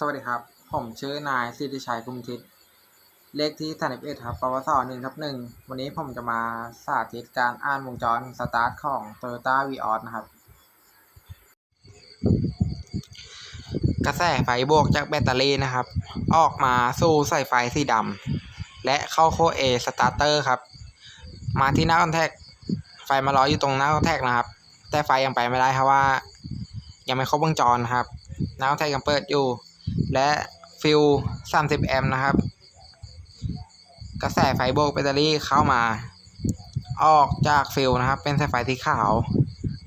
สวัสดีครับ ผมชื่อนายสิทธิชัยกุมทิศเลขที่31ครับปวส1ทับ1วันนี้ผมจะมาสาธิตการอ่านวงจรสตาร์ทของ Toyota v ีออนะครับ กระแสไฟบวกจากแบตเตอรี่นะครับ ออกมาสู่สายไฟสีดำและเข้าโคเอสตาร์เตอร์ครับ มาที่หน้าคอนแทคไฟมารออยู่ตรงหน้าคอนแทคนะครับ แต่ไฟยังไปไม่ได้ครับว่า ยังไม่ครบวงจรนะครับหน้าคอนแทคยังเปิดอยู่ และฟิล30 แอมป์นะครับ กระแสไฟโบกแบตเตอรี่เข้ามา ออกจากฟิลนะครับ เป็นสายไฟสีขาว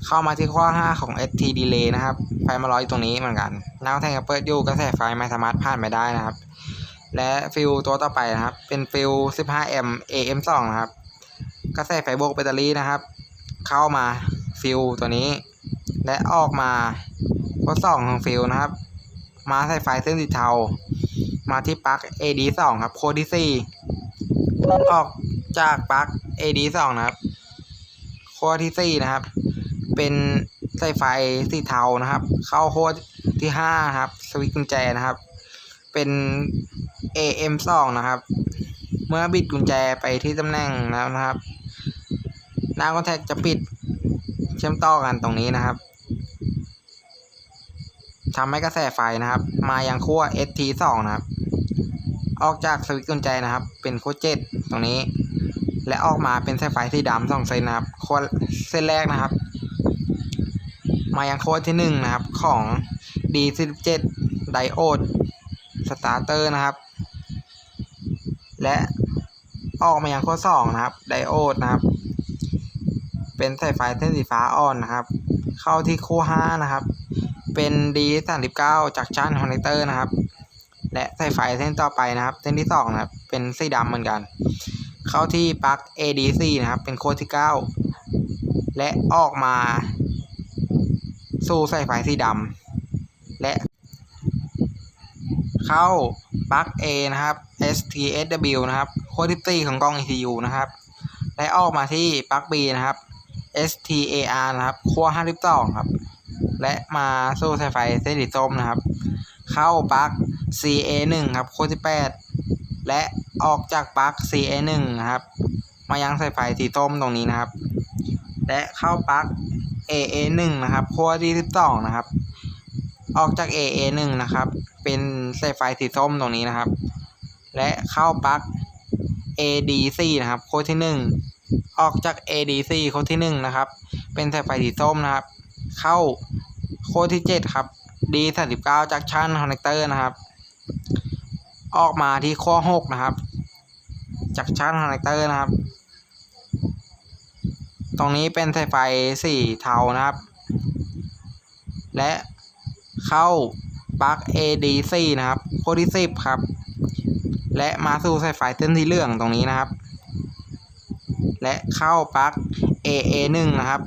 เข้ามาที่ข้อ 5 ของ ST delay นะครับ ไฟมาลอยอยตรงนี้เหมือนกันหน้าแทงยังเปิดอยู่กระแสไฟไม่สามารถผ่านไปได้นะครับ และฟิลตัวต่อไปนะครับ เป็นฟิล15 แอมป์ AM2 นะครับ กระแสไฟโบกแบตเตอรี่นะครับ เข้ามาฟิลตัวนี้ และออกมาข้อ2ของฟิลนะครับ มาใส่ไฟเส้นสีเทา มาที่ปลั๊ก AD 2ครับ โคดที่4ออกจากปลั๊ก AD 2นะครับ โคดที่4นะครับ เป็นสายไฟสีเทานะครับ เข้าโคดที่5ครับ สวิตช์กุญแจนะครับ เป็น AM 2นะครับ เมื่อบิดกุญแจไปที่ตำแหน่งแล้วนะครับ หน้าคอนแทคจะปิดเชื่อมต่อกันตรงนี้นะครับ ทำให้กระแสไฟนะครับ มายังขั้ว ST2 นะครับ ออกจากสวิตช์กุญแจนะครับ เป็นขั้ว7ตรงนี้ และออกมาเป็นสายไฟสีดำสองเส้นนะครับขั้วเส้นแรกนะครับ มายังขั้วที่1นะครับของ D17 ไดโอดสตาร์เตอร์นะครับ และออกมายังขั้ว2นะครับ ไดโอดนะครับ เป็นสายไฟเส้นสีฟ้าอ่อนนะครับ เข้าที่ขั้ว5นะครับ เป็น D39 จากชั้นคอนเนคเตอร์นะครับ และสายไฟเส้นต่อไปนะครับ เส้นที่2นะครับ เป็นสีดำเหมือนกัน เข้าที่ปลั๊ก ADC นะครับ เป็นโค้ดที่ 9 และออกมา สู่สายไฟสีดำและ เข้าปลั๊ก A นะครับ STSW นะครับ โค้ดที่4ของกล้อง ECU นะครับ และออกมาที่ปลั๊ก B นะครับ STAR นะครับขั้ว52ครับ และมาสู้สายไฟเส้นสีส้มนะครับ เข้าปลั๊ก CA1 ครับโค้ดที่8และออกจากปลั๊ก CA1 นะครับ มายังสายไฟสีส้มตรงนี้นะครับ และเข้าปลั๊ก AA1 นะครับขั้วที่12นะครับ ออกจาก AA1 นะครับ เป็นสายไฟสีส้มตรงนี้นะครับ และเข้าปลั๊ก ADC นะครับโค้ดที่1 ออกจาก ADC โค้ดที่ 1 นะครับ เป็นสายไฟสีส้มนะครับ เข้าโค้ดที่ 7 ครับ D39 จากชั้นคอนเนคเตอร์นะครับ ออกมาที่ข้อ 6 นะครับ จากชั้นคอนเนคเตอร์นะครับ ตรงนี้เป็นสายไฟสีเทานะครับ และเข้าปลั๊ก ADC นะครับ โค้ดที่ 10 ครับ และมาสู่สายไฟเส้นสีเหลืองตรงนี้นะครับ และเข้าปลั๊ก AA1 นะครับ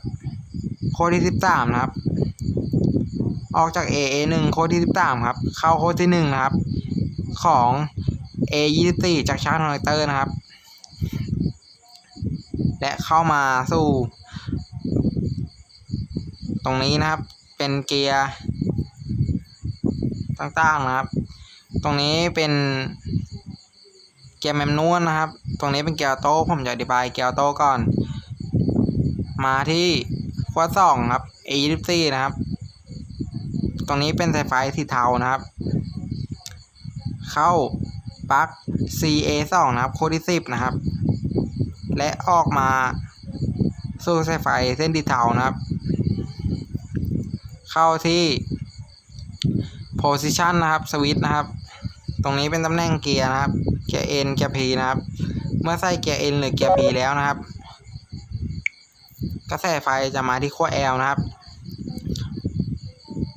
โค้ดที่ 13 นะครับ ออกจาก AA1 โค้ดที่ 13 ครับ เข้าโค้ดที่ 1 นะครับ ของ A24 จากชาร์จคอนเนคเตอร์นะครับ และเข้ามาสู่ ตรงนี้นะครับเป็นเกียร์ต่างๆนะครับ ตรงนี้เป็น กียร์แมนนวลนะครับ ตรงนี้เป็นเกียร์โต้ผมจะอธิบายเกียร์โต้ก่อน มาที่ขั้วสองครับ A24 นะครับ ตรงนี้เป็นสายไฟสีเทานะครับ เข้าปลั๊ก CA2 นะครับ โคดที่10นะครับ และออกมาสู่สายไฟเส้นสีเทานะครับ เข้าที่ position นะครับสวิตช์นะครับ ตรงนี้เป็นตำแหน่งเกียร์นะครับ เกียร์ N เกียร์ P นะครับ เมื่อใส่เกียร์ N หรือเกียร์ P แล้วนะครับ กระแสไฟจะมาที่ขั้ว L นะครับ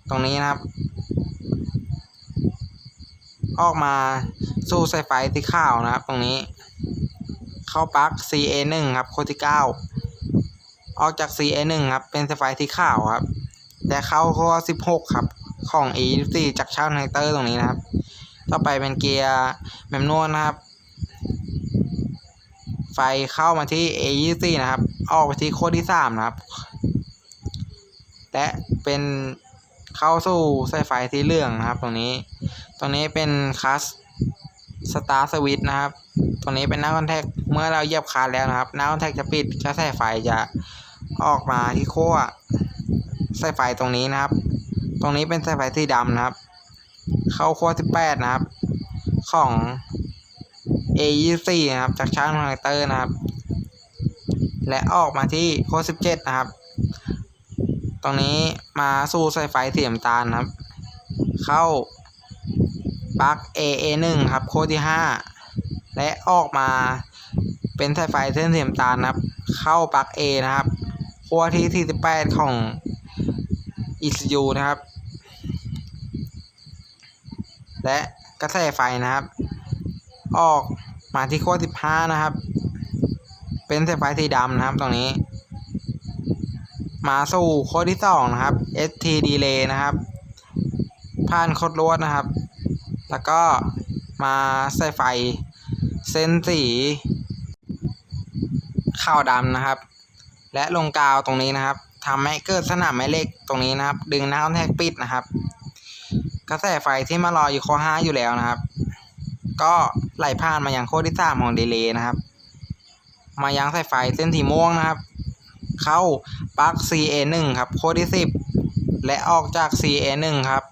ตรงนี้นะครับ ออกมาสู่สายไฟที่ข้าวนะครับ ตรงนี้ เข้าปลั๊ก CA1 ครับโคที่9ออกจาก CA1 ครับ เป็นสายไฟที่ข้าวครับและเข้าข้อ16 ครับ ของ E24 จากช่างไนเตอร์ตรงนี้นะครับ ต่อไปเป็นเกียร์แมมนวลนะครับ ไฟเข้ามาที่ A24 นะครับ ออกไปที่โค้ดที่ 3 นะครับ และเป็นเข้าสู่สายไฟสีเหลืองนะครับ ตรงนี้ ตรงนี้เป็นคัสสตาร์สวิตนะครับ ตรงนี้เป็นหน้าคอนแทค เมื่อเราเหยียบคาร์แล้วนะครับ หน้าคอนแทคจะปิดกระแสไฟจะออกมาที่ขั้วสายไฟตรงนี้นะครับ ตรงนี้เป็นสายไฟสีดำนะครับ เข้าขั้ว18นะครับ ของ A24 นะครับ จากช่างคอนแทคเตอร์นะครับ และออกมาที่ขั้ว17 นะครับ ตรงนี้มาสู่สายไฟเสีน้ำตาลนะครับ เข้าปลั๊ก AA1 ครับ โค้ดที่ 5 และออกมาเป็นสายไฟเส้นเสีน้ำตาลนะครับ เข้าปลั๊ก A นะครับขั้วที่ 48 ของ ECU นะครับ และกระแสไฟนะครับ ออกมาที่ขั้ว15 นะครับ เป็นสายไฟสีดำนะครับตรงนี้ มาสู่โค้ดที่สองนะครับ ST delay นะครับ ผ่านโคดลวดนะครับ แล้วก็มาใส่ไฟเส้นสีขาวดำนะครับ และลงกาวตรงนี้นะครับทำให้เกิดสนามแม่เหล็กตรงนี้นะครับ ดึงน้ำแทกปิดนะครับ กระแสไฟที่มารออยู่ข้อ5อยู่แล้วนะครับ ก็ไหลผ่านมายังโค้ดที่สามของเดเลย์นะครับ มายังสายไฟเส้นสีม่วงนะครับ เข้าปลั๊ก CA1 ครับโค้ดที่10และออกจาก CA1 ครับ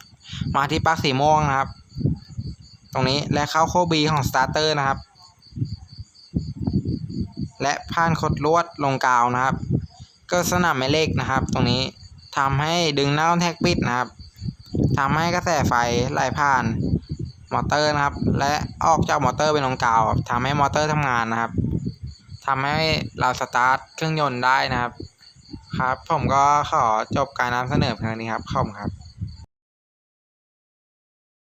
มาที่ปลั๊กสีม่วงนะครับ ตรงนี้และเข้าโค้ด B ของ Starter นะครับ และผ่านคดลวดลงกาวนะครับกิดสนามแม่เหล็กนะครับ ตรงนี้ทำให้ดึงเน่าแท็กปิดนะครับ ทำให้กระแสไฟไหลผ่านมอเตอร์นะครับ และออกจากมอเตอร์เป็นลงกาวครับทำให้มอเตอร์ทำงานนะครับทำให้เราสตาร์ทเครื่องยนต์ได้นะครับ ครับ ผมก็ขอจบการนำเสนอเพียงนี้ครับขอบคุณครับ